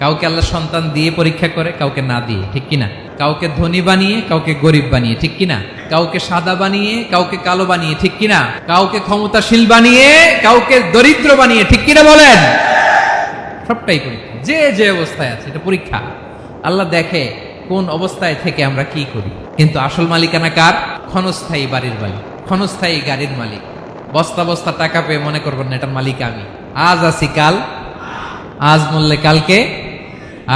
কাউকে আল্লাহ সন্তান দিয়ে পরীক্ষা করে, কাউকে না দিয়ে, ঠিক কিনা? কাউকে ধনী বানিয়ে, কাউকে গরিব বানিয়ে, ঠিক কিনা? কাউকে সাদা বানিয়ে, কাউকে কালো বানিয়ে, ঠিক কিনা? কাউকে ক্ষমতাশীল বানিয়ে, কাউকে দরিদ্র বানিয়ে, ঠিক কিনা বলেন? সবটাই পরীক্ষা। যে যে অবস্থায় আছে, এটা পরীক্ষা। আল্লাহ দেখে কোন অবস্থায় থেকে আমরা কি করি। কিন্তু আসল মালিকানা কার? ক্ষণস্থায়ী বাড়ির মালিক, ক্ষণস্থায়ী গাড়ির মালিক। বস্তা বস্তা টাকা পেয়ে মনে করবেন না, এটার মালিক আমি। আজ আছি কাল। আজ মরলে কালকে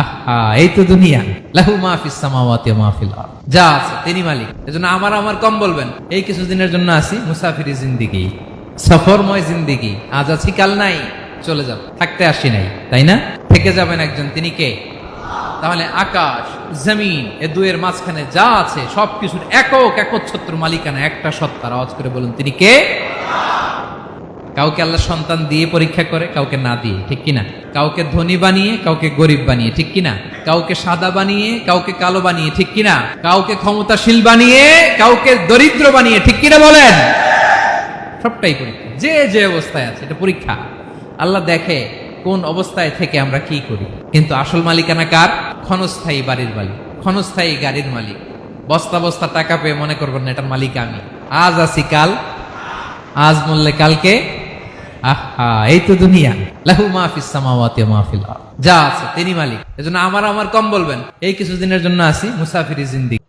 আহা, এই তো দুনিয়া। লাহু মাহফিস সামাওয়াতি ওয়া মাহফিল যা আছে, তিনি মালিক। এজন্য আমার আমার কম বলবেন, এই কিছুদিনের জন্য আসি, মুসাফিরি জিন্দিগি। সফরময় জিন্দিগি। আজ আছি, কাল নাই, চলে যাব। থাকতে আসি নাই, তাই না? থেকে যাবেন একজন, তিনি কে? তাহলে আকাশ, জমিন, এ দুয়ের মাঝখানে যা আছে, সবকিছুর একক, একচ্ছত্র মালিকানা, একটা সত্তার আওয়াজ করে বলুন, তিনি কে? কাউকে আল্লাহ সন্তান দিয়ে পরীক্ষা করে, কাউকে না দিয়ে, ঠিক কিনা? কাউকে ধনী বানিয়ে, কাউকে গরিব বানিয়ে, ঠিক কিনা? কাউকে সাদা বানিয়ে, কাউকে কালো বানিয়ে, ঠিক কিনা? কাউকে ক্ষমতাশীল বানিয়ে, কাউকে দরিদ্র বানিয়ে, ঠিক কিনা বলেন? সবটাই পরীক্ষা। যে যে অবস্থায় আছে, এটা পরীক্ষা। আল্লাহ দেখে কোন অবস্থায় থেকে আমরা কি করি। কিন্তু আসল মালিকানা কার? ক্ষণস্থায়ী বাড়ির মালিক। ক্ষণস্থায়ী গাড়ির মালিক। বস্তা বস্তা টাকা পেয়ে মনে করবেন না, এটার মালিক আমি। আজ আছি কাল। আজ মরলে কালকে আহা, এই তো দুনিয়া। লাহু মাহফিস সামাওয়াতি ওয়া মাহফিল। যা আছে, তিনি মালিক। এজন্য আমার আমার কম বলবেন। এই কিছুদিনের জন্য আসি, মুসাফির জিন্দিগি।